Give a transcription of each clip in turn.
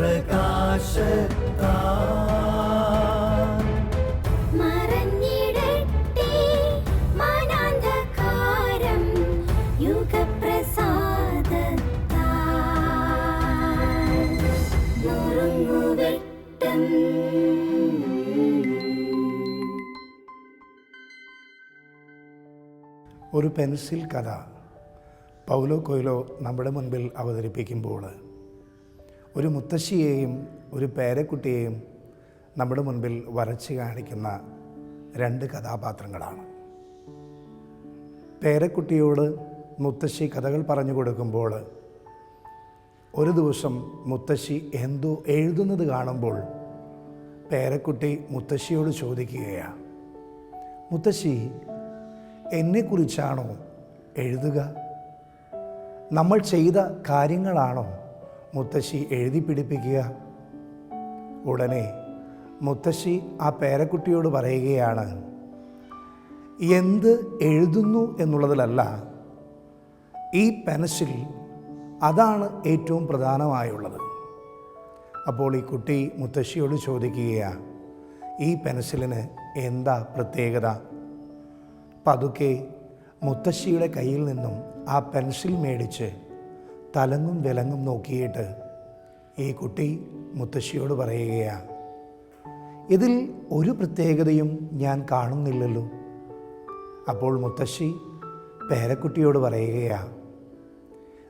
യുഗപ്രകാശത്താ മറഞ്ഞിടട്ടെ മാനാന്ധകാരം യുഗപ്രസാദത്താൽ നുറുങ്ങുവെട്ടം ഒരു പെൻസിൽ കഥ Paulo Coelho നമ്മുടെ മുൻപിൽ അവതരിപ്പിക്കുമ്പോൾ ഒരു മുത്തശ്ശിയെയും ഒരു പേരക്കുട്ടിയെയും നമ്മുടെ മുൻപിൽ വരച്ച് കാണിക്കുന്ന രണ്ട് കഥാപാത്രങ്ങളാണ്. പേരക്കുട്ടിയോട് മുത്തശ്ശി കഥകൾ പറഞ്ഞു കൊടുക്കുമ്പോൾ ഒരു ദിവസം മുത്തശ്ശി എന്തോ എഴുതുന്നത് കാണുമ്പോൾ പേരക്കുട്ടി മുത്തശ്ശിയോട് ചോദിക്കുകയാണ്. മുത്തശ്ശി എന്നെക്കുറിച്ചാണോ എഴുതുക? നമ്മൾ ചെയ്ത കാര്യങ്ങളാണോ മുത്തശ്ശി എഴുതി പിടിപ്പിക്കുക. ഉടനെ മുത്തശ്ശി ആ പേരക്കുട്ടിയോട് പറയുകയാണ് എന്ത് എഴുതുന്നു എന്നുള്ളതിലല്ല ഈ പെൻസിൽ അതാണ് ഏറ്റവും പ്രധാനമായുള്ളത്. അപ്പോൾ ഈ കുട്ടി മുത്തശ്ശിയോട് ചോദിക്കുകയാണ് ഈ പെൻസിലിന് എന്താ പ്രത്യേകത? പതുക്കെ മുത്തശ്ശിയുടെ കയ്യിൽ നിന്നും ആ പെൻസിൽ മേടിച്ച് തലങ്ങും വിലങ്ങും നോക്കിയിട്ട് ഈ കുട്ടി മുത്തശ്ശിയോട് പറയുകയാണ് ഇതിൽ ഒരു പ്രത്യേകതയും ഞാൻ കാണുന്നില്ലല്ലോ. അപ്പോൾ മുത്തശ്ശി പേരക്കുട്ടിയോട് പറയുകയാണ്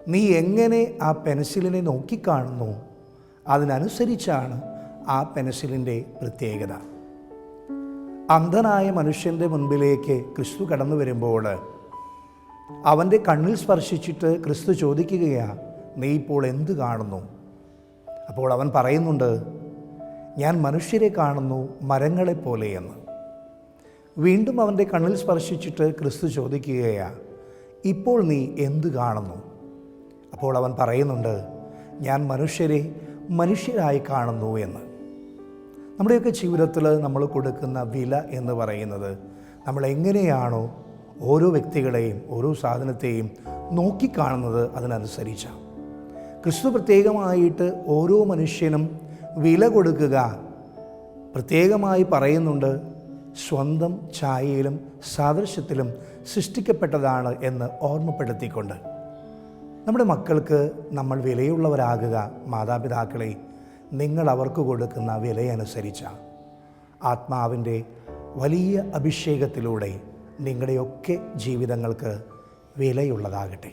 നീ എങ്ങനെ ആ പെൻസിലിനെ നോക്കിക്കാണുന്നു? അതിനനുസരിച്ചാണ് ആ പെൻസിലിന്റെ പ്രത്യേകത. അന്ധനായ മനുഷ്യന്റെ മുൻപിലേക്ക് ക്രിസ്തു കടന്നു വരുമ്പോൾ അവന്റെ കണ്ണിൽ സ്പർശിച്ചിട്ട് ക്രിസ്തു ചോദിക്കുകയാണ് നീ ഇപ്പോൾ എന്ത് കാണുന്നു? അപ്പോൾ അവൻ പറയുന്നുണ്ട് ഞാൻ മനുഷ്യരെ കാണുന്നു മരങ്ങളെ പോലെയെന്ന് വീണ്ടും അവന്റെ കണ്ണിൽ സ്പർശിച്ചിട്ട് ക്രിസ്തു ചോദിക്കുകയാണ് ഇപ്പോൾ നീ എന്ത് കാണുന്നു? അപ്പോൾ അവൻ പറയുന്നുണ്ട് ഞാൻ മനുഷ്യരെ മനുഷ്യരായി കാണുന്നു എന്ന്. നമ്മുടെയൊക്കെ ജീവിതത്തിൽ നമ്മൾ കൊടുക്കുന്ന വില എന്ന് പറയുന്നത് നമ്മൾ എങ്ങനെയാണോ ഓരോ വ്യക്തികളെയും ഓരോ സാധനത്തെയും നോക്കിക്കാണുന്നത് അതിനനുസരിച്ചാണ് ക്രിസ്തു പ്രത്യേകമായിട്ട് ഓരോ മനുഷ്യനും വില കൊടുക്കുക പ്രത്യേകമായി പറയുന്നുണ്ട് സ്വന്തം ഛായയിലും സാദൃശ്യത്തിലും സൃഷ്ടിക്കപ്പെട്ടതാണ് എന്ന് ഓർമ്മപ്പെടുത്തിക്കൊണ്ട്. നമ്മുടെ മക്കൾക്ക് നമ്മൾ വിലയുള്ളവരാകുക മാതാപിതാക്കളെ നിങ്ങൾ അവർക്ക് കൊടുക്കുന്ന വിലയനുസരിച്ചാണ് ആത്മാവിന്റെ വലിയ അഭിഷേകത്തിലൂടെ നിങ്ങളുടെയൊക്കെ ജീവിതങ്ങൾക്ക് വിലയുള്ളതാകട്ടെ.